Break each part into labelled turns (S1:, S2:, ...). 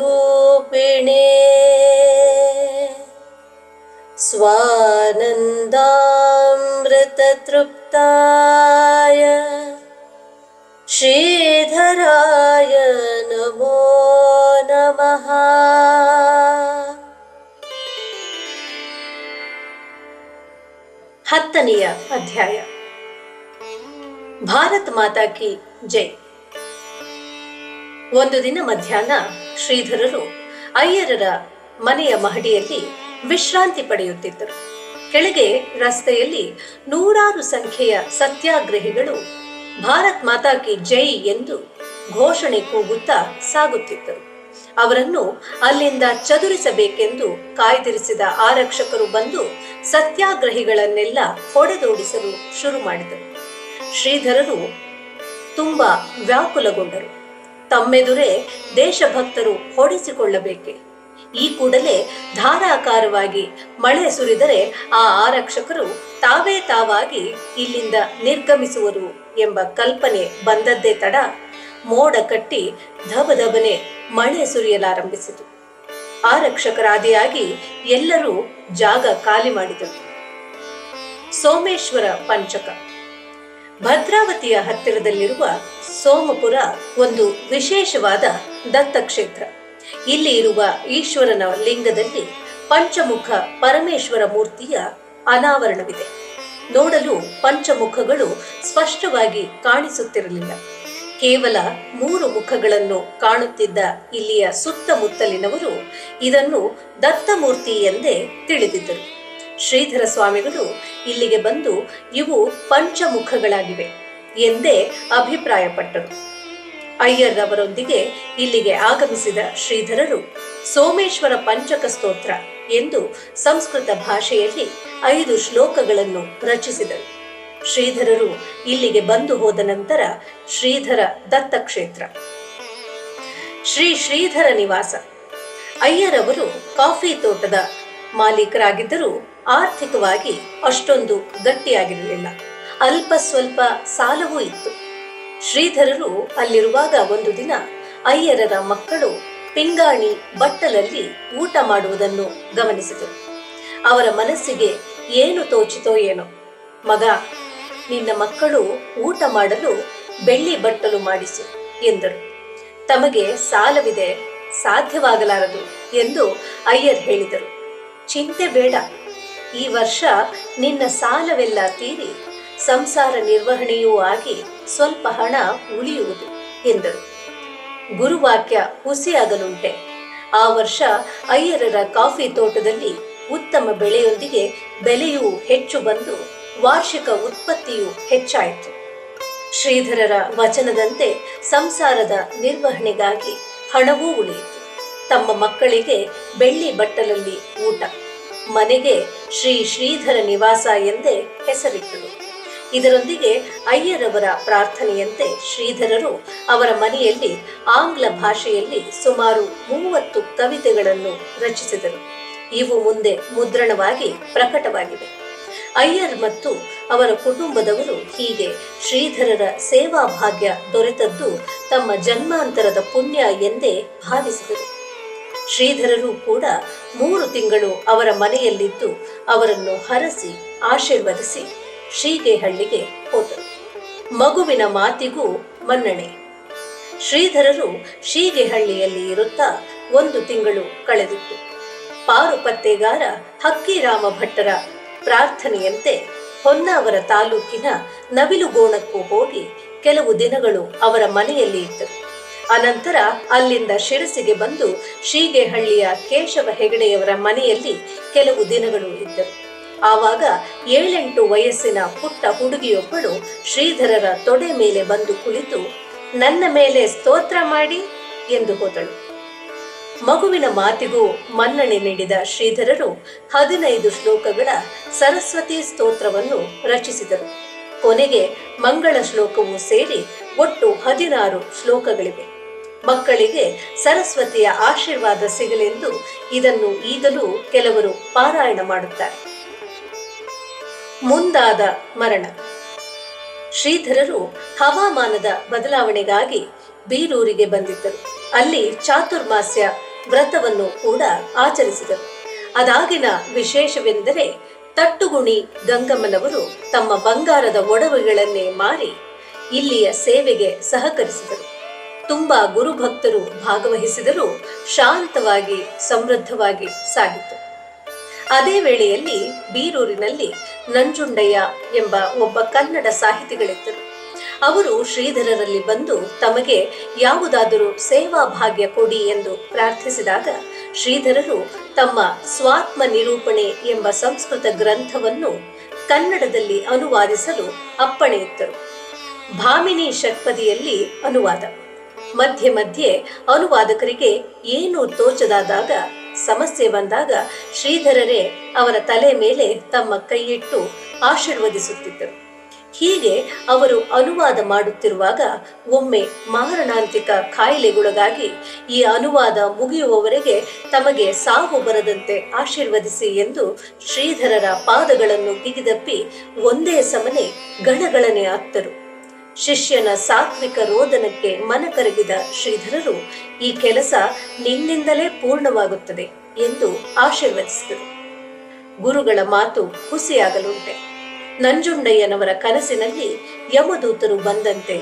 S1: सत्यधर्मस्वरूपिणे स्वानन्दामृततृप्ताय श्रीधराय नमो नमः ಹತ್ತನೆಯ ಅಧ್ಯಾಯ ಭಾರತ್ ಮಾತಾ ಕಿ ಜೈ ಒಂದು ದಿನ ಮಧ್ಯಾಹ್ನ ಶ್ರೀಧರರು ಅಯ್ಯರರ ಮನೆಯ ಮಹಡಿಯಲ್ಲಿ ವಿಶ್ರಾಂತಿ ಪಡೆಯುತ್ತಿದ್ದರು. ಕೆಳಗೆ ರಸ್ತೆಯಲ್ಲಿ ನೂರಾರು ಸಂಖ್ಯೆಯ ಸತ್ಯಾಗ್ರಹಿಗಳು ಭಾರತ್ ಮಾತಾ ಕಿ ಜೈ ಎಂದು ಘೋಷಣೆ ಕೂಗುತ್ತಾ ಸಾಗುತ್ತಿದ್ದರು. ಅವರನ್ನು ಅಲ್ಲಿಂದ ಚದುರಿಸಬೇಕೆಂದು ಕಾಯ್ದಿರಿಸಿದ ಆರಕ್ಷಕರು ಬಂದು ಸತ್ಯಾಗ್ರಹಿಗಳನ್ನೆಲ್ಲ ಹೊಡೆದೋಡಿಸಲು ಶುರು ಮಾಡಿದರು. ಶ್ರೀಧರರು ತುಂಬಾ ವ್ಯಾಕುಲಗೊಂಡರು. ತಮ್ಮೆದುರೇ ದೇಶಭಕ್ತರು ಹೊಡೆಸಿಕೊಳ್ಳಬೇಕೆ? ಈ ಕೂಡಲೇ ಧಾರಾಕಾರವಾಗಿ ಮಳೆ ಸುರಿದರೆ ಆ ಆರಕ್ಷಕರು ತಾವೇ ತಾವಾಗಿ ಇಲ್ಲಿಂದ ನಿರ್ಗಮಿಸುವರು ಎಂಬ ಕಲ್ಪನೆ ಬಂದದ್ದೇ ತಡ ಮೋಡ ಕಟ್ಟಿ ಧಬಧಬನೆ ಮಳೆ ಸುರಿಯಲಾರಂಭಿಸಿತು. ಆರಕ್ಷಕರಾದಿಯಾಗಿ ಎಲ್ಲರೂ ಜಾಗ ಖಾಲಿ ಮಾಡಿದರು. ಸೋಮೇಶ್ವರ ಪಂಚಕ ಭದ್ರಾವತಿಯ ಹತ್ತಿರದಲ್ಲಿರುವ ಸೋಮಪುರ ಒಂದು ವಿಶೇಷವಾದ ದತ್ತಕ್ಷೇತ್ರ. ಇಲ್ಲಿ ಇರುವ ಈಶ್ವರನ ಲಿಂಗದಲ್ಲಿ ಪಂಚಮುಖ ಪರಮೇಶ್ವರ ಮೂರ್ತಿಯ ಅನಾವರಣವಿದೆ. ನೋಡಲು ಪಂಚಮುಖಗಳು ಸ್ಪಷ್ಟವಾಗಿ ಕಾಣಿಸುತ್ತಿರಲಿಲ್ಲ. ಕೇವಲ ಮೂರು ಮುಖಗಳನ್ನು ಕಾಣುತ್ತಿದ್ದ ಇಲ್ಲಿಯ ಸುತ್ತಮುತ್ತಲಿನವರು ಇದನ್ನು ದತ್ತಮೂರ್ತಿ ಎಂದೇ ತಿಳಿದಿದ್ದರು. ಶ್ರೀಧರ ಸ್ವಾಮಿಗಳು ಇಲ್ಲಿಗೆ ಬಂದು ಇವು ಪಂಚಮುಖಗಳಾಗಿವೆ. ಎಂದೇ ಅಭಿಪ್ರಾಯಪಟ್ಟರು. ಅಯ್ಯರ್ ಅವರೊಂದಿಗೆ ಇಲ್ಲಿಗೆ ಆಗಮಿಸಿದ ಶ್ರೀಧರರು ಸೋಮೇಶ್ವರ ಪಂಚಕ ಸ್ತೋತ್ರ ಎಂದು ಸಂಸ್ಕೃತ ಭಾಷೆಯಲ್ಲಿ ಐದು ಶ್ಲೋಕಗಳನ್ನು ರಚಿಸಿದರು. ಶ್ರೀಧರರು ಇಲ್ಲಿಗೆ ಬಂದು ಹೋದ ನಂತರ ಶ್ರೀಧರ ದತ್ತಕ್ಷೇತ್ರ ಶ್ರೀ ಶ್ರೀಧರ ನಿವಾಸ. ಅಯ್ಯರವರು ಕಾಫಿ ತೋಟದ ಮಾಲೀಕರಾಗಿದ್ದರೂ ಆರ್ಥಿಕವಾಗಿ ಅಷ್ಟೊಂದು ಗಟ್ಟಿಯಾಗಿರಲಿಲ್ಲ. ಅಲ್ಪ ಸ್ವಲ್ಪ ಸಾಲವೂ ಇತ್ತು. ಶ್ರೀಧರರು ಅಲ್ಲಿರುವಾಗ ಒಂದು ದಿನ ಅಯ್ಯರರ ಮಕ್ಕಳು ಪಿಂಗಾಣಿ ಬಟ್ಟಲಲ್ಲಿ ಊಟ ಮಾಡುವುದನ್ನು ಗಮನಿಸಿದರು. ಅವರ ಮನಸ್ಸಿಗೆ ಏನು ತೋಚಿತೋ ಏನೋ. ಮಗ, ನಿನ್ನ ಮಕ್ಕಳು ಊಟ ಮಾಡಲು ಬೆಳ್ಳಿ ಬಟ್ಟಲು ಮಾಡಿಸು ಎಂದರು. ತಮಗೆ ಸಾಲವಿದೆ, ಸಾಧ್ಯವಾಗಲಾರದು ಎಂದು ಅಯ್ಯರ್ ಹೇಳಿದರು. ಚಿಂತೆ ಬೇಡ. ಈ ವರ್ಷ ನಿನ್ನ ಸಾಲವೆಲ್ಲ ತೀರಿ ಸಂಸಾರ ನಿರ್ವಹಣೆಯೂ ಆಗಿ ಸ್ವಲ್ಪ ಹಣ ಉಳಿಯುವುದು ಎಂದರು ಗುರುವಾಕ್ಯ ಹುಸಿಯಾಗಲುಂಟೆ ಆ ವರ್ಷ ಅಯ್ಯರರ ಕಾಫಿ ತೋಟದಲ್ಲಿ ಉತ್ತಮ ಬೆಳೆಯೊಂದಿಗೆ ಬೆಲೆಯೂ ಹೆಚ್ಚು ಬಂದು ವಾರ್ಷಿಕ ಉತ್ಪತ್ತಿಯೂ ಹೆಚ್ಚಾಯಿತು. ಶ್ರೀಧರರ ವಚನದಂತೆ ಸಂಸಾರದ ನಿರ್ವಹಣೆಗಾಗಿ ಹಣವೂ ಉಳಿಯಿತು. ತಮ್ಮ ಮಕ್ಕಳಿಗೆ ಬೆಳ್ಳಿ ಬಟ್ಟಲಲ್ಲಿ ಊಟ, ಮನೆಗೆ ಶ್ರೀ ಶ್ರೀಧರ ನಿವಾಸ ಎಂದೇ ಹೆಸರಿಟ್ಟರು ಇದರೊಂದಿಗೆ ಅಯ್ಯರವರ ಪ್ರಾರ್ಥನೆಯಂತೆ ಶ್ರೀಧರರು ಅವರ ಮನೆಯಲ್ಲಿ ಆಂಗ್ಲ ಭಾಷೆಯಲ್ಲಿ ಸುಮಾರು ಮೂವತ್ತು ಕವಿತೆಗಳನ್ನು ರಚಿಸಿದರು. ಇವು ಮುಂದೆ ಮುದ್ರಣವಾಗಿ ಪ್ರಕಟವಾಗಿವೆ. ಅಯ್ಯರ್ ಮತ್ತು ಅವರ ಕುಟುಂಬದವರು ಹೀಗೆ ಶ್ರೀಧರರ ಸೇವಾ ಭಾಗ್ಯ ದೊರೆತದ್ದು ತಮ್ಮ ಜನ್ಮಾಂತರದ ಪುಣ್ಯ ಎಂದೇ ಭಾವಿಸಿದರು. ಶ್ರೀಧರರು ಕೂಡ ಮೂರು ತಿಂಗಳು ಅವರ ಮನೆಯಲ್ಲಿದ್ದು ಅವರನ್ನು ಹರಸಿ ಆಶೀರ್ವದಿಸಿ ಶ್ರೀಗೇಹಳ್ಳಿಗೆ ಹೋದರು. ಮಗುವಿನ ಮಾತಿಗೂ ಮನ್ನಣೆ. ಶ್ರೀಧರರು ಶೀಗೆಹಳ್ಳಿಯಲ್ಲಿ ಇರುತ್ತಾ ಒಂದು ತಿಂಗಳು ಕಳೆದಿತ್ತು. ಪಾರುಪತ್ತೆಗಾರ ಹಕ್ಕಿರಾಮ ಭಟ್ಟರ ಪ್ರಾರ್ಥನೆಯಂತೆ ಹೊನ್ನಾವರ ತಾಲೂಕಿನ ನವಿಲುಗೋಣಕ್ಕೂ ಹೋಗಿ ಕೆಲವು ದಿನಗಳು ಅವರ ಮನೆಯಲ್ಲಿ ಇದ್ದರು. ಅನಂತರ ಅಲ್ಲಿಂದ ಶಿರಸಿಗೆ ಬಂದು ಶ್ರೀಗೆಹಳ್ಳಿಯ ಕೇಶವ ಹೆಗಡೆಯವರ ಮನೆಯಲ್ಲಿ ಕೆಲವು ದಿನಗಳು ಇದ್ದರು. ಆವಾಗ ಏಳೆಂಟು ವಯಸ್ಸಿನ ಪುಟ್ಟ ಹುಡುಗಿಯೊಬ್ಬಳು ಶ್ರೀಧರರ ತೊಡೆ ಮೇಲೆ ಬಂದು ಕುಳಿತು, ನನ್ನ ಮೇಲೆ ಸ್ತೋತ್ರ ಮಾಡಿ ಎಂದು ಹೋದಳು. ಮಗುವಿನ ಮಾತಿಗೂ ಮನ್ನಣೆ ನೀಡಿದ ಶ್ರೀಧರರು ಹದಿನೈದು ಶ್ಲೋಕಗಳ ಸರಸ್ವತಿ ಸ್ತೋತ್ರವನ್ನು ರಚಿಸಿದರು. ಕೊನೆಗೆ ಮಂಗಳ ಶ್ಲೋಕವೂ ಸೇರಿ ಒಟ್ಟು ಹದಿನಾರು ಶ್ಲೋಕಗಳಿವೆ. ಮಕ್ಕಳಿಗೆ ಸರಸ್ವತಿಯ ಆಶೀರ್ವಾದ ಸಿಗಲೆಂದು ಇದನ್ನು ಈಗಲೂ ಕೆಲವರು ಪಾರಾಯಣ ಮಾಡುತ್ತಾರೆ. ಮುಂದಾದ ಮರಣ. ಶ್ರೀಧರರು ಹವಾಮಾನದ ಬದಲಾವಣೆಗಾಗಿ ಬೀರೂರಿಗೆ ಬಂದಿದ್ದರು. ಅಲ್ಲಿ ಚಾತುರ್ಮಾಸ್ಯ ವ್ರತವನ್ನು ಕೂಡ ಆಚರಿಸಿದರು. ಅದಾಗಿನ ವಿಶೇಷವೆಂದರೆ ತಟ್ಟುಗುಣಿ ಗಂಗಮ್ಮನವರು ತಮ್ಮ ಬಂಗಾರದ ಒಡವೆಗಳನ್ನೇ ಮಾರಿ ಇಲ್ಲಿಯ ಸೇವೆಗೆ ಸಹಕರಿಸಿದರು. ತುಂಬಾ ಗುರುಭಕ್ತರು ಭಾಗವಹಿಸಿದರೂ ಶಾಂತವಾಗಿ ಸಮೃದ್ಧವಾಗಿ ಸಾಗಿತು. ಅದೇ ವೇಳೆಯಲ್ಲಿ ಬೀರೂರಿನಲ್ಲಿ ನಂಜುಂಡಯ್ಯ ಎಂಬ ಒಬ್ಬ ಕನ್ನಡ ಸಾಹಿತಿಗಳಿದ್ದರು. ಅವರು ಶ್ರೀಧರರಲ್ಲಿ ಬಂದು ತಮಗೆ ಯಾವುದಾದರೂ ಸೇವಾ ಭಾಗ್ಯ ಕೊಡಿ ಎಂದು ಪ್ರಾರ್ಥಿಸಿದಾಗ ಶ್ರೀಧರರು ತಮ್ಮ ಸ್ವಾತ್ಮ ನಿರೂಪಣೆ ಎಂಬ ಸಂಸ್ಕೃತ ಗ್ರಂಥವನ್ನು ಕನ್ನಡದಲ್ಲಿ ಅನುವಾದಿಸಲು ಅಪ್ಪಣೆ ಇತ್ತರು ಭಾಮಿನಿ ಷಟ್ಪದಿಯಲ್ಲಿ ಅನುವಾದ. ಮಧ್ಯೆ ಮಧ್ಯೆ ಅನುವಾದಕರಿಗೆ ಏನು ತೋಚದಾದಾಗ ಸಮಸ್ಯೆ ಬಂದಾಗ ಶ್ರೀಧರರೇ ಅವರ ತಲೆ ಮೇಲೆ ತಮ್ಮ ಕೈಯಿಟ್ಟು ಆಶೀರ್ವದಿಸುತ್ತಿದ್ದರು. ಹೀಗೆ ಅವರು ಅನುವಾದ ಮಾಡುತ್ತಿರುವಾಗ ಒಮ್ಮೆ ಮಾರಣಾಂತಿಕ ಕಾಯಿಲೆಗೊಳಗಾಗಿ ಈ ಅನುವಾದ ಮುಗಿಯುವವರೆಗೆ ತಮಗೆ ಸಾವು ಬರದಂತೆ ಆಶೀರ್ವದಿಸಿ ಎಂದು ಶ್ರೀಧರರ ಪಾದಗಳನ್ನು ಬಿಗಿದಪ್ಪಿ ಒಂದೇ ಸಮನೆ ಗಣಗಳನೆ ಅತ್ತರು ಶಿಷ್ಯನ ಸಾತ್ವಿಕ ರೋದನಕ್ಕೆ ಮನ ಕರಗಿದ ಶ್ರೀಧರರು, ಈ ಕೆಲಸ ನಿನ್ನಿಂದಲೇ ಪೂರ್ಣವಾಗುತ್ತದೆ ಎಂದು ಆಶೀರ್ವದಿಸಿದರು. ಗುರುಗಳ ಮಾತು ಹುಸಿಯಾಗಲುಂಟೆ. ನಂಜುಂಡಯ್ಯನವರ ಕನಸಿನಲ್ಲಿ ಯಮದೂತರು ಬಂದಂತೆ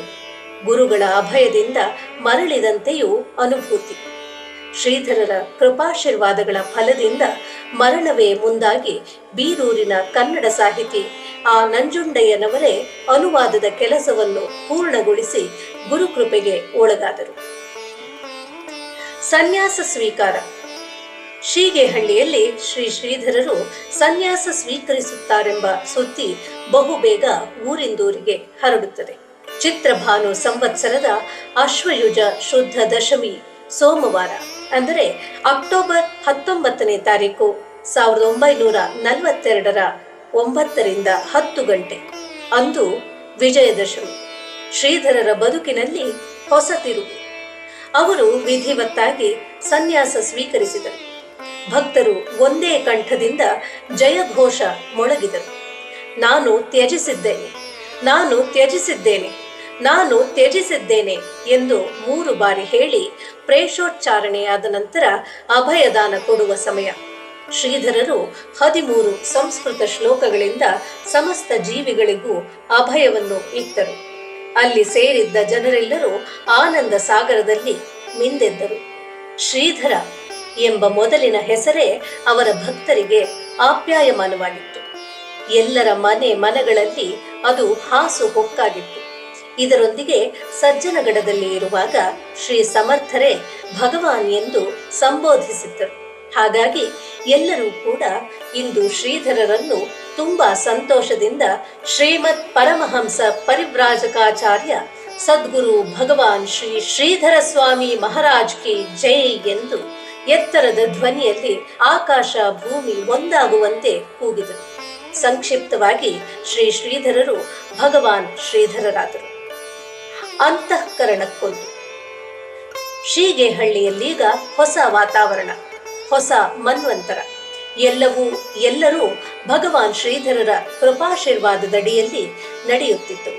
S1: ಗುರುಗಳ ಅಭಯದಿಂದ ಮರಳಿದಂತೆಯೂ ಅನುಭೂತಿ. ಶ್ರೀಧರರ ಕೃಪಾಶೀರ್ವಾದಗಳ ಫಲದಿಂದ ಮರಣವೇ ಮುಂದಾಗಿ ಬೀರೂರಿನ ಕನ್ನಡ ಸಾಹಿತಿ ಆ ನಂಜುಂಡಯ್ಯನವರೇ ಅನುವಾದದ ಕೆಲಸವನ್ನು ಪೂರ್ಣಗೊಳಿಸಿ ಗುರುಕೃಪೆಗೆ ಒಳಗಾದರು. ಸನ್ಯಾಸ ಸ್ವೀಕಾರ. ಶೀಗೆಹಳ್ಳಿಯಲ್ಲಿ ಶ್ರೀ ಶ್ರೀಧರರು ಸನ್ಯಾಸ ಸ್ವೀಕರಿಸುತ್ತಾರೆಂಬ ಸುದ್ದಿ ಬಹುಬೇಗ ಊರಿಂದೂರಿಗೆ ಹರಡುತ್ತದೆ. ಚಿತ್ರಭಾನು ಸಂವತ್ಸರದ ಅಶ್ವಯುಜ ಶುದ್ಧ ದಶಮಿ ಸೋಮವಾರ. ಅಂದರೆ ಅಕ್ಟೋಬರ್ ಹತ್ತೊಂಬತ್ತನೇ ತಾರೀಕು, ಸಾವಿರದ ಒಂಬೈನೂರ ನಲವತ್ತೆರಡರ ಒಂಬತ್ತರಿಂದ ಹತ್ತು ಗಂಟೆ. ಅಂದು ವಿಜಯದಶಮಿ. ಶ್ರೀಧರರ ಬದುಕಿನಲ್ಲಿ ಹೊಸ ತಿರುವು. ಅವರು ವಿಧಿವತ್ತಾಗಿ ಸನ್ಯಾಸ ಸ್ವೀಕರಿಸಿದರು. ಭಕ್ತರು ಒಂದೇ ಕಂಠದಿಂದ ಜಯಘೋಷ ಮೊಳಗಿದರು. ನಾನು ತ್ಯಜಿಸಿದ್ದೇನೆ. ನಾನು ತ್ಯಜಿಸಿದ್ದೇನೆ. ನಾನು ತ್ಯಜಿಸಿದ್ದೇನೆ ಎಂದು ಮೂರು ಬಾರಿ ಹೇಳಿ ಪ್ರೇಷೋಚ್ಚಾರಣೆಯಾದ ನಂತರ ಅಭಯದಾನ ಕೊಡುವ ಸಮಯ. ಶ್ರೀಧರರು ಹದಿಮೂರು ಸಂಸ್ಕೃತ ಶ್ಲೋಕಗಳಿಂದ ಸಮಸ್ತ ಜೀವಿಗಳಿಗೂ ಅಭಯವನ್ನು ಇತ್ತರು ಅಲ್ಲಿ ಸೇರಿದ್ದ ಜನರೆಲ್ಲರೂ ಆನಂದ ಸಾಗರದಲ್ಲಿ ಮಿಂದೆದ್ದರು. ಶ್ರೀಧರ ಎಂಬ ಮೊದಲಿನ ಹೆಸರೇ ಅವರ ಭಕ್ತರಿಗೆ ಆಪ್ಯಾಯಮಾನವಾಗಿತ್ತು. ಎಲ್ಲರ ಮನೆ ಮನಗಳಲ್ಲಿ ಅದು ಹಾಸು ಹೊಕ್ಕಾಗಿತ್ತು. ಇದರೊಂದಿಗೆ ಸಜ್ಜನಗಡದಲ್ಲಿ ಇರುವಾಗ ಶ್ರೀ ಸಮರ್ಥರೇ ಭಗವಾನ್ ಎಂದು ಸಂಬೋಧಿಸಿದ್ದರು. ಹಾಗಾಗಿ ಎಲ್ಲರೂ ಕೂಡ ಇಂದು ಶ್ರೀಧರರನ್ನು ತುಂಬಾ ಸಂತೋಷದಿಂದ ಶ್ರೀಮತ್ ಪರಮಹಂಸ ಪರಿವ್ರಾಜಕಾಚಾರ್ಯ ಸದ್ಗುರು ಭಗವಾನ್ ಶ್ರೀ ಶ್ರೀಧರ ಸ್ವಾಮಿ ಮಹಾರಾಜ್ ಕಿ ಜೈ ಎಂದು ಎತ್ತರದ ಧ್ವನಿಯಲ್ಲಿ ಆಕಾಶ ಭೂಮಿ ಒಂದಾಗುವಂತೆ ಕೂಗಿದರು. ಸಂಕ್ಷಿಪ್ತವಾಗಿ ಶ್ರೀ ಶ್ರೀಧರರು ಭಗವಾನ್ ಶ್ರೀಧರರಾದರು. ಅಂತಃಕರಣಕ್ಕೊಂದು. ಶ್ರೀಗೇಹಳ್ಳಿಯಲ್ಲೀಗ ಹೊಸ ವಾತಾವರಣ, ಹೊಸ ಮನ್ವಂತರ. ಎಲ್ಲವೂ, ಎಲ್ಲರೂ ಭಗವಾನ್ ಶ್ರೀಧರರ ಕೃಪಾಶೀರ್ವಾದದಡಿಯಲ್ಲಿ ನಡೆಯುತ್ತಿತ್ತು.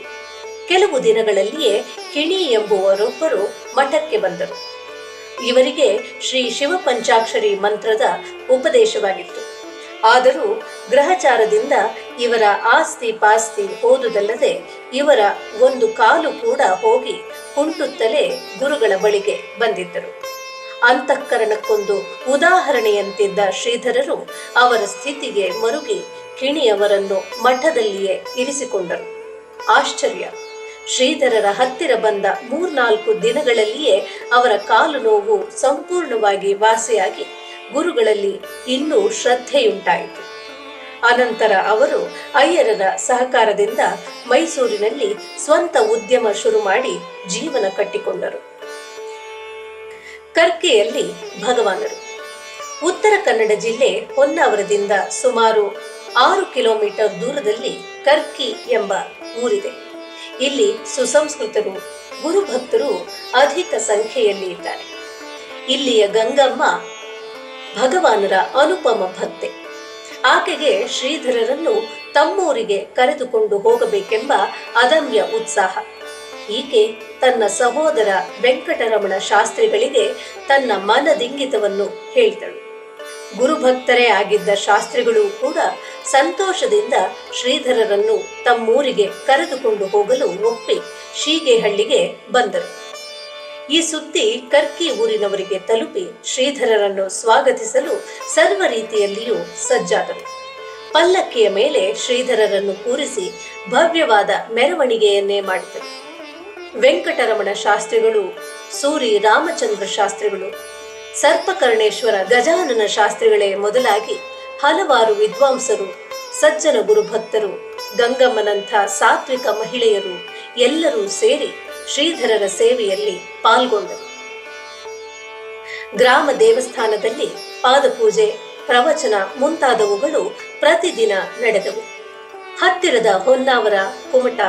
S1: ಕೆಲವು ದಿನಗಳಲ್ಲಿಯೇ ಕಿಣಿ ಎಂಬುವರೊಬ್ಬರು ಮಠಕ್ಕೆ ಬಂದರು. ಇವರಿಗೆ ಶ್ರೀ ಶಿವಪಂಚಾಕ್ಷರಿ ಮಂತ್ರದ ಉಪದೇಶವಾಗಿತ್ತು. ಆದರೂ ಗ್ರಹಚಾರದಿಂದ ಇವರ ಆಸ್ತಿ ಪಾಸ್ತಿ ಓದುದಲ್ಲದೆ ಇವರ ಒಂದು ಕಾಲು ಕೂಡ ಹೋಗಿ ಕುಂಟುತ್ತಲೇ ಗುರುಗಳ ಬಳಿಗೆ ಬಂದಿದ್ದರು. ಅಂತಃಕರಣಕ್ಕೊಂದು ಉದಾಹರಣೆಯಂತಿದ್ದ ಶ್ರೀಧರರು ಅವರ ಸ್ಥಿತಿಗೆ ಮರುಗಿ ಕಿಣಿಯವರನ್ನು ಮಠದಲ್ಲಿಯೇ ಇರಿಸಿಕೊಂಡರು. ಆಶ್ಚರ್ಯ! ಶ್ರೀಧರರ ಹತ್ತಿರ ಬಂದ ಮೂರ್ನಾಲ್ಕು ದಿನಗಳಲ್ಲಿಯೇ ಅವರ ಕಾಲು ನೋವು ಸಂಪೂರ್ಣವಾಗಿ ವಾಸಿಯಾಗಿ ಗುರುಗಳಲ್ಲಿ ಇನ್ನೂ ಶ್ರದ್ಧೆಯುಂಟಾಯಿತು. ಅನಂತರ ಅವರು ಅಯ್ಯರರ ಸಹಕಾರದಿಂದ ಮೈಸೂರಿನಲ್ಲಿ ಸ್ವಂತ ಉದ್ಯಮ ಶುರು ಮಾಡಿ ಜೀವನ ಕಟ್ಟಿಕೊಂಡರು. ಕರ್ಕೆಯಲ್ಲಿ ಭಗವಾನರು. ಉತ್ತರ ಕನ್ನಡ ಜಿಲ್ಲೆ ಹೊನ್ನಾವರದಿಂದ ಸುಮಾರು ಆರು ಕಿಲೋಮೀಟರ್ ದೂರದಲ್ಲಿ ಕರ್ಕಿ ಎಂಬ ಊರಿದೆ. ಇಲ್ಲಿ ಸುಸಂಸ್ಕೃತರು, ಗುರುಭಕ್ತರು ಅಧಿಕ ಸಂಖ್ಯೆಯಲ್ಲಿ ಇದ್ದಾರೆ. ಇಲ್ಲಿಯ ಗಂಗಮ್ಮ ಭಗವಾನರ ಅನುಪಮ ಭಕ್ತೆ. ಆಕೆಗೆ ಶ್ರೀಧರರನ್ನು ತಮ್ಮೂರಿಗೆ ಕರೆದುಕೊಂಡು ಹೋಗಬೇಕೆಂಬ ಅದಮ್ಯ ಉತ್ಸಾಹ. ಈಕೆ ತನ್ನ ಸಹೋದರ ವೆಂಕಟರಮಣ ಶಾಸ್ತ್ರಿಗಳಿಗೆ ತನ್ನ ಮನದಿಂಗಿತವನ್ನು ಹೇಳಿದಳು. ಗುರುಭಕ್ತರೇ ಆಗಿದ್ದ ಶಾಸ್ತ್ರಿಗಳು ಕೂಡ ಸಂತೋಷದಿಂದ ಶ್ರೀಧರರನ್ನು ತಮ್ಮೂರಿಗೆ ಕರೆದುಕೊಂಡು ಹೋಗಲು ಒಪ್ಪಿ ಶೀಗೆಹಳ್ಳಿಗೆ ಬಂದರು. ಈ ಸುದ್ದಿ ಕರ್ಕಿ ಊರಿನವರಿಗೆ ತಲುಪಿ ಶ್ರೀಧರರನ್ನು ಸ್ವಾಗತಿಸಲು ಸರ್ವ ರೀತಿಯಲ್ಲಿಯೂ ಸಜ್ಜಾದರು. ಪಲ್ಲಕ್ಕಿಯ ಮೇಲೆ ಶ್ರೀಧರರನ್ನು ಕೂರಿಸಿ ಭವ್ಯವಾದ ಮೆರವಣಿಗೆಯನ್ನೇ ಮಾಡಿದರು. ವೆಂಕಟರಮಣ ಶಾಸ್ತ್ರಿಗಳು, ಸೂರಿ ರಾಮಚಂದ್ರ ಶಾಸ್ತ್ರಿಗಳು, ಸರ್ಪಕರ್ಣೇಶ್ವರ ಗಜಾನನ ಶಾಸ್ತ್ರಿಗಳೇ ಮೊದಲಾಗಿ ಹಲವಾರು ವಿದ್ವಾಂಸರು, ಸಜ್ಜನ ಗುರುಭಕ್ತರು, ಗಂಗಮ್ಮನಂಥ ಸಾತ್ವಿಕ ಮಹಿಳೆಯರು ಎಲ್ಲರೂ ಸೇರಿ ಶ್ರೀಧರರ ಸೇವೆಯಲ್ಲಿ ಪಾಲ್ಗೊಂಡರು. ಗ್ರಾಮ ದೇವಸ್ಥಾನದಲ್ಲಿ ಪಾದಪೂಜೆ, ಪ್ರವಚನ ಮುಂತಾದವುಗಳು ಪ್ರತಿದಿನ ನಡೆದವು. ಹತ್ತಿರದ ಹೊನ್ನಾವರ, ಕುಮಟ,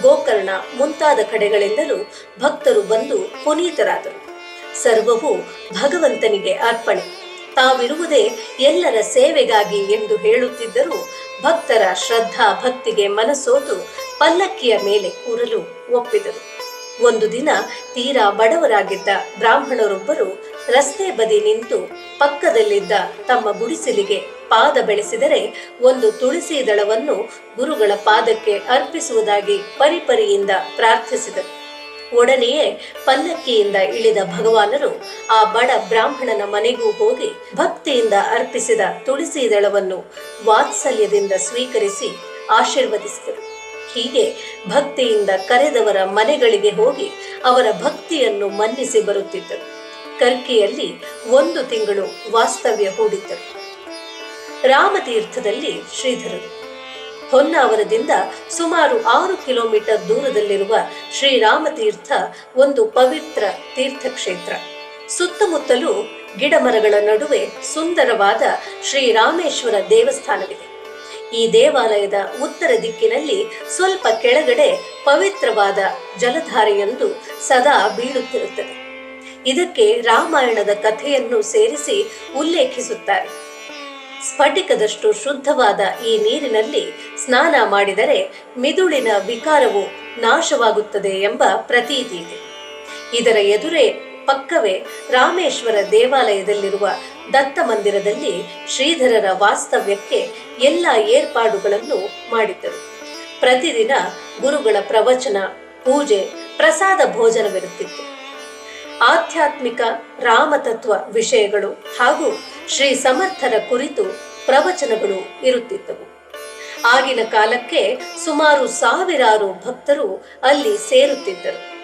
S1: ಗೋಕರ್ಣ ಮುಂತಾದ ಕಡೆಗಳಿಂದಲೂ ಭಕ್ತರು ಬಂದು ಪುನೀತರಾದರು. ಸರ್ವವು ಭಗವಂತನಿಗೆ ಅರ್ಪಣೆ. ತಾವಿರುವುದೇ ಎಲ್ಲರ ಸೇವೆಗಾಗಿ ಎಂದು ಹೇಳುತ್ತಿದ್ದರೂ ಭಕ್ತರ ಶ್ರದ್ಧಾ ಭಕ್ತಿಗೆ ಮನಸೋತು ಪಲ್ಲಕ್ಕಿಯ ಮೇಲೆ ಕೂರಲು ಒಪ್ಪಿದರು. ಒಂದು ದಿನ ತೀರಾ ಬಡವರಾಗಿದ್ದ ಬ್ರಾಹ್ಮಣರೊಬ್ಬರು ರಸ್ತೆ ಬದಿ ನಿಂತು ಪಕ್ಕದಲ್ಲಿದ್ದ ತಮ್ಮ ಗುಡಿಸಲಿಗೆ ಪಾದ ಬೆಳೆಸಿದರೆ ಒಂದು ತುಳಸಿ ದಳವನ್ನು ಗುರುಗಳ ಪಾದಕ್ಕೆ ಅರ್ಪಿಸುವುದಾಗಿ ಪರಿಪರಿಯಿಂದ ಪ್ರಾರ್ಥಿಸಿದರು. ಒಡನೆಯೇ ಪಲ್ಲಕ್ಕಿಯಿಂದ ಇಳಿದ ಭಗವಾನರು ಆ ಬಡ ಬ್ರಾಹ್ಮಣನ ಮನೆಗೂ ಹೋಗಿ ಭಕ್ತಿಯಿಂದ ಅರ್ಪಿಸಿದ ತುಳಸಿ ದಳವನ್ನು ವಾತ್ಸಲ್ಯದಿಂದ ಸ್ವೀಕರಿಸಿ ಆಶೀರ್ವದಿಸಿದರು. ಹೀಗೆ ಭಕ್ತಿಯಿಂದ ಕರೆದವರ ಮನೆಗಳಿಗೆ ಹೋಗಿ ಅವರ ಭಕ್ತಿಯನ್ನು ಮನ್ನಿಸಿ ಬರುತ್ತಿದ್ದರು. ಕರ್ಕಿಯಲ್ಲಿ ಒಂದು ತಿಂಗಳು ವಾಸ್ತವ್ಯ ಹೂಡಿದ್ದರು. ರಾಮತೀರ್ಥದಲ್ಲಿ ಶ್ರೀಧರರು. ಹೊನ್ನಾವರದಿಂದ ಸುಮಾರು ಆರು ಕಿಲೋಮೀಟರ್ ದೂರದಲ್ಲಿರುವ ಶ್ರೀರಾಮತೀರ್ಥ ಒಂದು ಪವಿತ್ರ ತೀರ್ಥಕ್ಷೇತ್ರ. ಸುತ್ತಮುತ್ತಲೂ ಗಿಡಮರಗಳ ನಡುವೆ ಸುಂದರವಾದ ಶ್ರೀರಾಮೇಶ್ವರ ದೇವಸ್ಥಾನವಿದೆ. ಈ ದೇವಾಲಯದ ಉತ್ತರ ದಿಕ್ಕಿನಲ್ಲಿ ಸ್ವಲ್ಪ ಕೆಳಗಡೆ ಪವಿತ್ರವಾದ ಜಲಧಾರೆಯೊಂದು ಸದಾ ಬೀಳುತ್ತಿರುತ್ತದೆ. ಇದಕ್ಕೆ ರಾಮಾಯಣದ ಕಥೆಯನ್ನು ಸೇರಿಸಿ ಉಲ್ಲೇಖಿಸುತ್ತಾರೆ. ಸ್ಫಟಿಕದಷ್ಟು ಶುದ್ಧವಾದ ಈ ನೀರಿನಲ್ಲಿ ಸ್ನಾನ ಮಾಡಿದರೆ ಮಿದುಳಿನ ವಿಕಾರವು ನಾಶವಾಗುತ್ತದೆ ಎಂಬ ಪ್ರತೀತಿ ಇದೆ. ಇದರ ಎದುರೇ ಪಕ್ಕವೇ ರಾಮೇಶ್ವರ ದೇವಾಲಯದಲ್ಲಿರುವ ದತ್ತ ಮಂದಿರದಲ್ಲಿ ಶ್ರೀಧರರ ವಾಸ್ತವ್ಯಕ್ಕೆ ಎಲ್ಲ ಏರ್ಪಾಡುಗಳನ್ನು ಮಾಡಿದ್ದರು. ಪ್ರತಿದಿನ ಗುರುಗಳ ಪ್ರವಚನ, ಪೂಜೆ, ಪ್ರಸಾದ ಭೋಜನವಿರುತ್ತಿತ್ತು. ಆಧ್ಯಾತ್ಮಿಕ ರಾಮತತ್ವ ವಿಷಯಗಳು ಹಾಗೂ ಶ್ರೀ ಸಮರ್ಥರ ಕುರಿತು ಪ್ರವಚನಗಳು ಇರುತ್ತಿದ್ದವು. ಆಗಿನ ಕಾಲಕ್ಕೆ ಸುಮಾರು ಸಾವಿರಾರು ಭಕ್ತರು ಅಲ್ಲಿ ಸೇರುತ್ತಿದ್ದರು.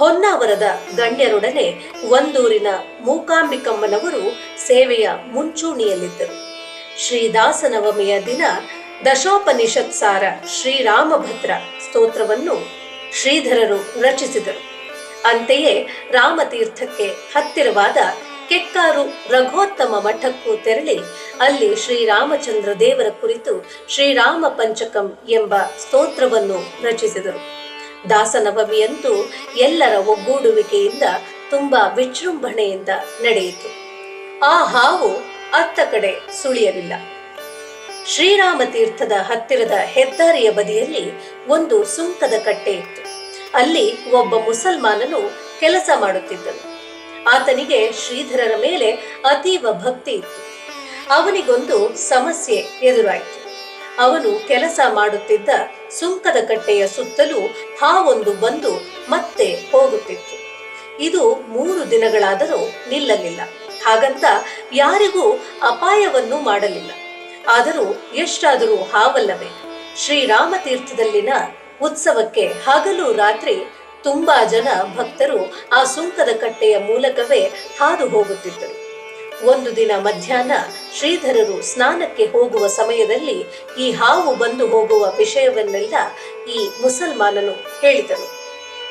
S1: ಹೊನ್ನಾವರದ ಗಣ್ಯರೊಡನೆ ಒಂದೂರಿನ ಮೂಕಾಂಬಿಕಮ್ಮನವರು ಸೇವೆಯ ಮುಂಚೂಣಿಯಲ್ಲಿದ್ದರು. ಶ್ರೀದಾಸನವಮಿಯ ದಿನ ದಶೋಪನಿಷತ್ ಸಾರ ಶ್ರೀರಾಮಭದ್ರ ಸ್ತೋತ್ರವನ್ನು ಶ್ರೀಧರರು ರಚಿಸಿದರು. ಅಂತೆಯೇ ರಾಮತೀರ್ಥಕ್ಕೆ ಹತ್ತಿರವಾದ ಕೆಕ್ಕಾರು ರಘೋತ್ತಮ ಮಠಕ್ಕೂ ತೆರಳಿ ಅಲ್ಲಿ ಶ್ರೀರಾಮಚಂದ್ರ ದೇವರ ಕುರಿತು ಶ್ರೀರಾಮ ಪಂಚಕಂ ಎಂಬ ಸ್ತೋತ್ರವನ್ನು ರಚಿಸಿದರು. ದಾಸನವಮಿಯಂತೂ ಎಲ್ಲರ ಒಗ್ಗೂಡುವಿಕೆಯಿಂದ ತುಂಬಾ ವಿಜೃಂಭಣೆಯಿಂದ ನಡೆಯಿತು. ಆ ಹಾವು ಅತ್ತ ಕಡೆ ಸುಳಿಯಲಿಲ್ಲ. ಶ್ರೀರಾಮ ತೀರ್ಥದ ಹತ್ತಿರದ ಹೆದ್ದಾರಿಯ ಬದಿಯಲ್ಲಿ ಒಂದು ಸುಂಕದ ಕಟ್ಟೆ ಇತ್ತು. ಅಲ್ಲಿ ಒಬ್ಬ ಮುಸಲ್ಮಾನನು ಕೆಲಸ ಮಾಡುತ್ತಿದ್ದನು. ಆತನಿಗೆ ಶ್ರೀಧರರ ಮೇಲೆ ಅತೀವ ಭಕ್ತಿ ಇತ್ತು. ಅವನಿಗೊಂದು ಸಮಸ್ಯೆ ಎದುರಾಯಿತು. ಅವನು ಕೆಲಸ ಮಾಡುತ್ತಿದ್ದ ಸುಂಕದ ಕಟ್ಟೆಯ ಸುತ್ತಲೂ ಹಾವೊಂದು ಬಂದು ಮತ್ತೆ ಹೋಗುತ್ತಿತ್ತು. ಇದು ಮೂರು ದಿನಗಳಾದರೂ ನಿಲ್ಲಲಿಲ್ಲ. ಹಾಗಂತ ಯಾರಿಗೂ ಅಪಾಯವನ್ನು ಮಾಡಲಿಲ್ಲ. ಆದರೂ ಎಷ್ಟಾದರೂ ಹಾವಲ್ಲವೇ. ಶ್ರೀರಾಮತೀರ್ಥದಲ್ಲಿನ ಉತ್ಸವಕ್ಕೆ ಹಗಲು ರಾತ್ರಿ ತುಂಬಾ ಜನ ಭಕ್ತರು ಆ ಸುಂಕದ ಕಟ್ಟೆಯ ಮೂಲಕವೇ ಹಾದು ಹೋಗುತ್ತಿದ್ದರು. ಒಂದು ದಿನ ಮಧ್ಯಾಹ್ನ ಶ್ರೀಧರರು ಸ್ನಾನಕ್ಕೆ ಹೋಗುವ ಸಮಯದಲ್ಲಿ ಈ ಹಾವು ಬಂದು ಹೋಗುವ ವಿಷಯವನ್ನೆಲ್ಲ ಈ ಮುಸಲ್ಮಾನನು ಹೇಳಿದನು.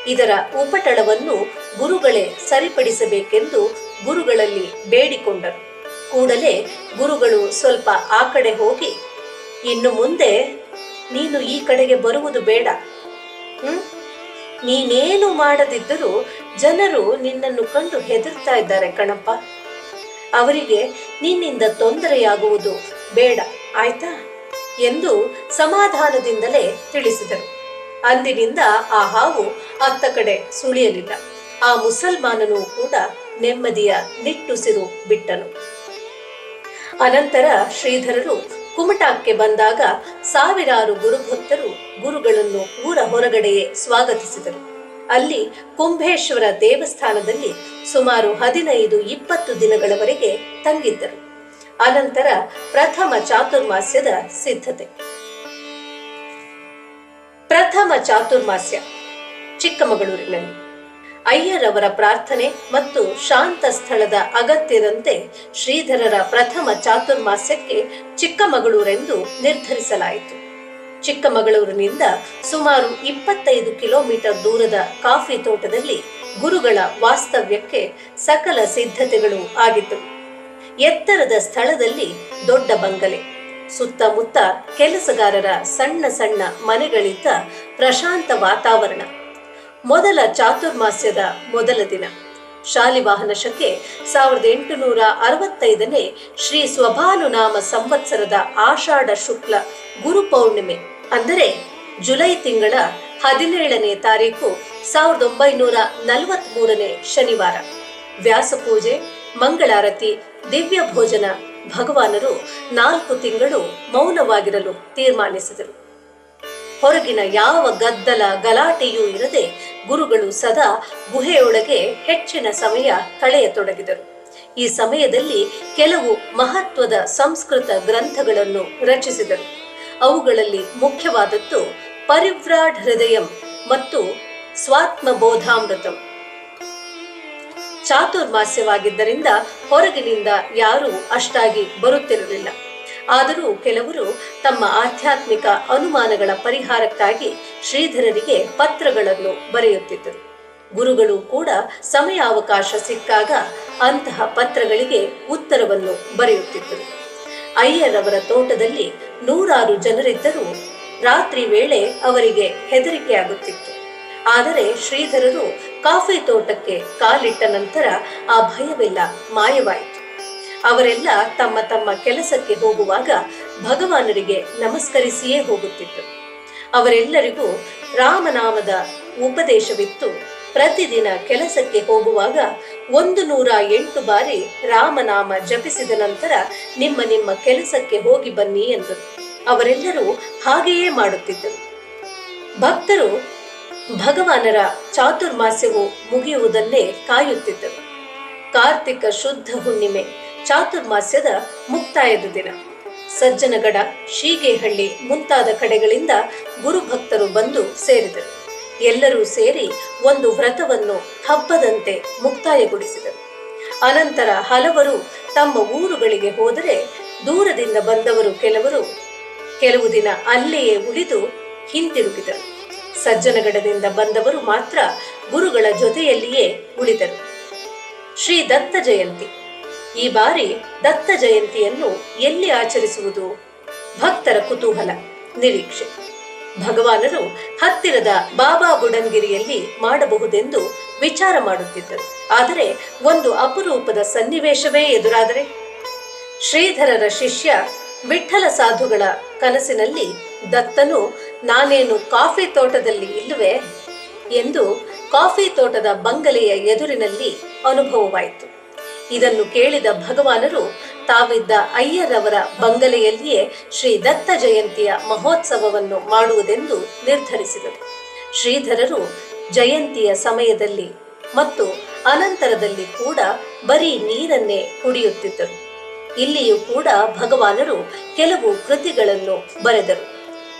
S1: ಇದರ ಉಪಟಳವನ್ನು ಗುರುಗಳೇ ಸರಿಪಡಿಸಬೇಕೆಂದು ಗುರುಗಳಲ್ಲಿ ಬೇಡಿಕೊಂಡರು. ಕೂಡಲೇ ಗುರುಗಳು ಸ್ವಲ್ಪ ಆ ಕಡೆ ಹೋಗಿ, ಇನ್ನು ಮುಂದೆ ನೀನು ಈ ಕಡೆಗೆ ಬರುವುದು ಬೇಡ. ಹ್ಮ್? ನೀನೇನು ಮಾಡದಿದ್ದರೂ ಜನರು ನಿನ್ನನ್ನು ಕಂಡು ಹೆದರ್ತಾ ಇದ್ದಾರೆ ಕಣಪ್ಪ. ಅವರಿಗೆ ನಿನ್ನಿಂದ ತೊಂದರೆಯಾಗುವುದು ಬೇಡ, ಆಯ್ತಾ? ಎಂದು ಸಮಾಧಾನದಿಂದಲೇ ತಿಳಿಸಿದರು. ಅಂದಿನಿಂದ ಆ ಹಾವು ಅತ್ತ ಕಡೆ ಸುಳಿಯಲಿಲ್ಲ. ಆ ಮುಸಲ್ಮಾನನು ಕೂಡ ನೆಮ್ಮದಿಯ ನಿಟ್ಟುಸಿರು ಬಿಟ್ಟನು. ಅನಂತರ ಶ್ರೀಧರರು ಕುಮಟಾಕ್ಕೆ ಬಂದಾಗ ಸಾವಿರಾರು ಗುರುಭಕ್ತರು ಗುರುಗಳನ್ನು ಊರ ಹೊರಗಡೆಯೇ ಸ್ವಾಗತಿಸಿದರು. ಅಲ್ಲಿ ಕುಂಭೇಶ್ವರ ದೇವಸ್ಥಾನದಲ್ಲಿ ಸುಮಾರು ಹದಿನೈದು, ಇಪ್ಪತ್ತು ದಿನಗಳವರೆಗೆ ತಂಗಿದ್ದರು. ಅನಂತರ ಪ್ರಥಮ ಚಾತುರ್ಮಾಸ್ಯದ ಸಿದ್ಧತೆ. ಪ್ರಥಮ ಚಾತುರ್ಮಾಸ್ಯ, ಚಿಕ್ಕಮಗಳೂರಿನಲ್ಲಿ. ಅಯ್ಯರವರ ಪ್ರಾರ್ಥನೆ ಮತ್ತು ಶಾಂತ ಸ್ಥಳದ ಅಗತ್ಯದಂತೆ ಶ್ರೀಧರರ ಪ್ರಥಮ ಚಾತುರ್ಮಾಸ್ಯಕ್ಕೆ ಚಿಕ್ಕಮಗಳೂರೆಂದು ನಿರ್ಧರಿಸಲಾಯಿತು. ಚಿಕ್ಕಮಗಳೂರಿನಿಂದ ಸುಮಾರು ಇಪ್ಪತ್ತೈದು ಕಿಲೋಮೀಟರ್ ದೂರದ ಕಾಫಿ ತೋಟದಲ್ಲಿ ಗುರುಗಳ ವಾಸ್ತವ್ಯಕ್ಕೆ ಸಕಲ ಸಿದ್ಧತೆಗಳು ಆಗಿತ್ತು. ಎತ್ತರದ ಸ್ಥಳದಲ್ಲಿ ದೊಡ್ಡ ಬಂಗಲೆ, ಸುತ್ತಮುತ್ತ ಕೆಲಸಗಾರರ ಸಣ್ಣ ಸಣ್ಣ ಮನೆಗಳಿದ್ದ ಪ್ರಶಾಂತ ವಾತಾವರಣ. ಮೊದಲ ಚಾತುರ್ಮಾಸ್ಯದ ಮೊದಲ ದಿನ. ಶಾಲಿವಾಹನ ಶಕೆ ಸಾವಿರದ ಎಂಟುನೂರ ಅರವತ್ತೈದನೇ ಶ್ರೀ ಸ್ವಭಾನುನಾಮ ಸಂವತ್ಸರದ ಆಷಾಢ ಶುಕ್ಲ ಗುರು ಪೌರ್ಣಿಮೆ, ಅಂದರೆ ಜುಲೈ ತಿಂಗಳ ಹದಿನೇಳನೇ ತಾರೀಕು ಸಾವಿರದ ಒಂಬೈನೂರ ನಲವತ್ತ್ ಮೂರನೇ ಶನಿವಾರ ವ್ಯಾಸಪೂಜೆ ಮಂಗಳಾರತಿ, ದಿವ್ಯ ಭೋಜನ ಭಗವಾನರು ನಾಲ್ಕು ತಿಂಗಳು ಮೌನವಾಗಿರಲು ತೀರ್ಮಾನಿಸಿದರು. ಹೊರಗಿನ ಯಾವ ಗದ್ದಲ ಗಲಾಟೆಯೂ ಇರದೆ ಗುರುಗಳು ಸದಾ ಗುಹೆಯೊಳಗೆ ಹೆಚ್ಚಿನ ಸಮಯ ಕಳೆಯತೊಡಗಿದರು. ಈ ಸಮಯದಲ್ಲಿ ಕೆಲವು ಮಹತ್ವದ ಸಂಸ್ಕೃತ ಗ್ರಂಥಗಳನ್ನು ರಚಿಸಿದರು. ಅವುಗಳಲ್ಲಿ ಮುಖ್ಯವಾದದ್ದು ಪರಿವ್ರಾಡ್ ಹೃದಯಂ ಮತ್ತು ಸ್ವಾತ್ಮಬೋಧಾಮೃತಂ. ಚಾತುರ್ಮಾಸ್ಯವಾಗಿದ್ದರಿಂದ ಹೊರಗಿನಿಂದ ಯಾರೂ ಅಷ್ಟಾಗಿ ಬರುತ್ತಿರಲಿಲ್ಲ. ಆದರೂ ಕೆಲವರು ತಮ್ಮ ಆಧ್ಯಾತ್ಮಿಕ ಅನುಮಾನಗಳ ಪರಿಹಾರಕ್ಕಾಗಿ ಶ್ರೀಧರರಿಗೆ ಪತ್ರಗಳನ್ನು ಬರೆಯುತ್ತಿದ್ದರು. ಗುರುಗಳು ಕೂಡ ಸಮಯಾವಕಾಶ ಸಿಕ್ಕಾಗ ಅಂತಹ ಪತ್ರಗಳಿಗೆ ಉತ್ತರವನ್ನು ಬರೆಯುತ್ತಿದ್ದರು. ಅಯ್ಯರವರ ತೋಟದಲ್ಲಿ ನೂರಾರು ಜನರಿದ್ದರೂ ರಾತ್ರಿ ವೇಳೆ ಅವರಿಗೆ ಹೆದರಿಕೆಯಾಗುತ್ತಿತ್ತು. ಆದರೆ ಶ್ರೀಧರರು ಕಾಫಿ ತೋಟಕ್ಕೆ ಕಾಲಿಟ್ಟ ನಂತರ ಆ ಭಯವೆಲ್ಲ ಮಾಯವಾಯಿತು. ಅವರೆಲ್ಲ ತಮ್ಮ ತಮ್ಮ ಕೆಲಸಕ್ಕೆ ಹೋಗುವಾಗ ಭಗವಾನರಿಗೆ ನಮಸ್ಕರಿಸಿಯೇ ಹೋಗುತ್ತಿದ್ದರು. ಅವರೆಲ್ಲರಿಗೂ ರಾಮನಾಮದ ಉಪದೇಶವಿತ್ತು. ಪ್ರತಿದಿನ ಕೆಲಸಕ್ಕೆ ಹೋಗುವಾಗ ಒಂದು ನೂರ ಎಂಟು ಬಾರಿ ರಾಮನಾಮ ಜಪಿಸಿದ ನಂತರ ನಿಮ್ಮ ನಿಮ್ಮ ಕೆಲಸಕ್ಕೆ ಹೋಗಿ ಬನ್ನಿ ಎಂದರು ಅವರೆಲ್ಲರೂ ಹಾಗೆಯೇ ಮಾಡುತ್ತಿದ್ದರು. ಭಕ್ತರು ಭಗವಾನರ ಚಾತುರ್ಮಾಸ್ಯವು ಮುಗಿಯುವುದನ್ನೇ ಕಾಯುತ್ತಿದ್ದರು. ಕಾರ್ತಿಕ ಶುದ್ಧ ಹುಣ್ಣಿಮೆ ಚಾತುರ್ಮಾಸ್ಯದ ಮುಕ್ತಾಯದ ದಿನ. ಸಜ್ಜನಗಡ, ಶೀಗೇಹಳ್ಳಿ ಮುಂತಾದ ಕಡೆಗಳಿಂದ ಗುರುಭಕ್ತರು ಬಂದು ಸೇರಿದರು. ಎಲ್ಲರೂ ಸೇರಿ ಒಂದು ವ್ರತವನ್ನು ಹಬ್ಬದಂತೆ ಮುಕ್ತಾಯಗೊಳಿಸಿದರು. ಅನಂತರ ಹಲವರು ತಮ್ಮ ಊರುಗಳಿಗೆ ಹೋದರೆ ದೂರದಿಂದ ಬಂದವರು ಕೆಲವರು ಕೆಲವು ದಿನ ಅಲ್ಲಿಯೇ ಉಳಿದು ಹಿಂತಿರುಗಿದರು ಸಜ್ಜನಗಡದಿಂದ ಬಂದವರು ಮಾತ್ರ ಗುರುಗಳ ಜೊತೆಯಲ್ಲಿಯೇ ಉಳಿದರು. ಶ್ರೀ ದತ್ತ ಜಯಂತಿ. ಈ ಬಾರಿ ದತ್ತ ಜಯಂತಿಯನ್ನು ಎಲ್ಲಿ ಆಚರಿಸುವುದು? ಭಕ್ತರ ಕುತೂಹಲ, ನಿರೀಕ್ಷೆ. ಭಗವಾನರು ಹತ್ತಿರದ ಬಾಬಾ ಬುಡನ್ಗಿರಿಯಲ್ಲಿ ಮಾಡಬಹುದೆಂದು ವಿಚಾರ ಮಾಡುತ್ತಿದ್ದರು. ಆದರೆ ಒಂದು ಅಪರೂಪದ ಸನ್ನಿವೇಶವೇ ಎದುರಾದರೆ? ಶ್ರೀಧರರ ಶಿಷ್ಯ ವಿಠಲ ಸಾಧುಗಳ ಕನಸಿನಲ್ಲಿ, ದತ್ತನು, ನಾನೇನು ಕಾಫಿ ತೋಟದಲ್ಲಿ ಇಲ್ಲವೇ? ಎಂದು ಕಾಫಿ ತೋಟದ ಬಂಗಲೆಯ ಎದುರಿನಲ್ಲಿ ಅನುಭವವಾಯಿತು. ಇದನ್ನು ಕೇಳಿದ ಭಗವಾನರು, ತಾವಿದ್ದ ಅಯ್ಯರವರ ಬಂಗಲೆಯಲ್ಲಿಯೇ ಶ್ರೀ ದತ್ತ ಜಯಂತಿಯ ಮಹೋತ್ಸವವನ್ನು ಮಾಡುವುದೆಂದು ನಿರ್ಧರಿಸಿದರು. ಶ್ರೀಧರರು ಜಯಂತಿಯ ಸಮಯದಲ್ಲಿ ಮತ್ತು ಅನಂತರದಲ್ಲಿ ಕೂಡ ಬರೀ ನೀರನ್ನೇ ಕುಡಿಯುತ್ತಿದ್ದರು. ಇಲ್ಲಿಯೂ ಕೂಡ ಭಗವಾನರು ಕೆಲವು ಕೃತಿಗಳನ್ನು ಬರೆದರು.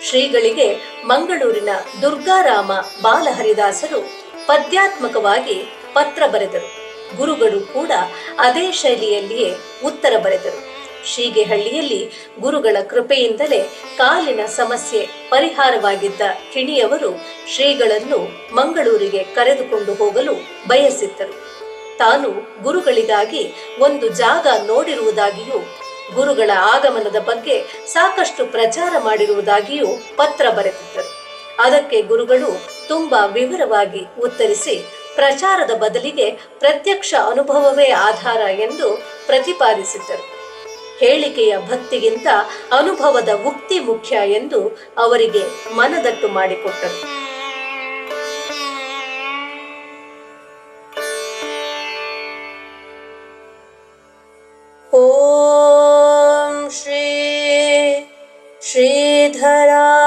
S1: ಶ್ರೀಗಳಿಗೆ ಮಂಗಳೂರಿನ ದುರ್ಗಾರಾಮ ಬಾಲಹರಿದಾಸರು ಪದ್ಯಾತ್ಮಕವಾಗಿ ಪತ್ರ ಬರೆದರು. ಗುರುಗಳು ಕೂಡ ಅದೇ ಶೈಲಿಯಲ್ಲಿಯೇ ಉತ್ತರ ಬರೆದರು. ಶೀಗೆಹಳ್ಳಿಯಲ್ಲಿ ಗುರುಗಳ ಕೃಪೆಯಿಂದಲೇ ಕಾಲಿನ ಸಮಸ್ಯೆ ಪರಿಹಾರವಾಗಿದ್ದ ಕಿಣಿಯವರು ಶ್ರೀಗಳನ್ನು ಮಂಗಳೂರಿಗೆ ಕರೆದುಕೊಂಡು ಹೋಗಲು ಬಯಸಿದ್ದರು. ತಾನು ಗುರುಗಳಿಗಾಗಿ ಒಂದು ಜಾಗ ನೋಡಿರುವುದಾಗಿಯೂ, ಗುರುಗಳ ಆಗಮನದ ಬಗ್ಗೆ ಸಾಕಷ್ಟು ಪ್ರಚಾರ ಮಾಡಿರುವುದಾಗಿಯೂ ಪತ್ರ ಬರೆದಿದ್ದರು. ಅದಕ್ಕೆ ಗುರುಗಳು ತುಂಬಾ ವಿವರವಾಗಿ ಉತ್ತರಿಸಿ ಪ್ರಚಾರದ ಬದಲಿಗೆ ಪ್ರತ್ಯಕ್ಷ ಅನುಭವವೇ ಆಧಾರ ಎಂದು ಪ್ರತಿಪಾದಿಸಿದ್ದರು. ಹೇಳಿಕೆಯ ಭಕ್ತಿಗಿಂತ ಅನುಭವದ ಉಕ್ತಿ ಮುಖ್ಯ ಎಂದು ಅವರಿಗೆ ಮನದಟ್ಟು ಮಾಡಿಕೊಟ್ಟರು. ಓಂ ಶ್ರೀ ಶ್ರೀಧರಾಯ ನಮಃ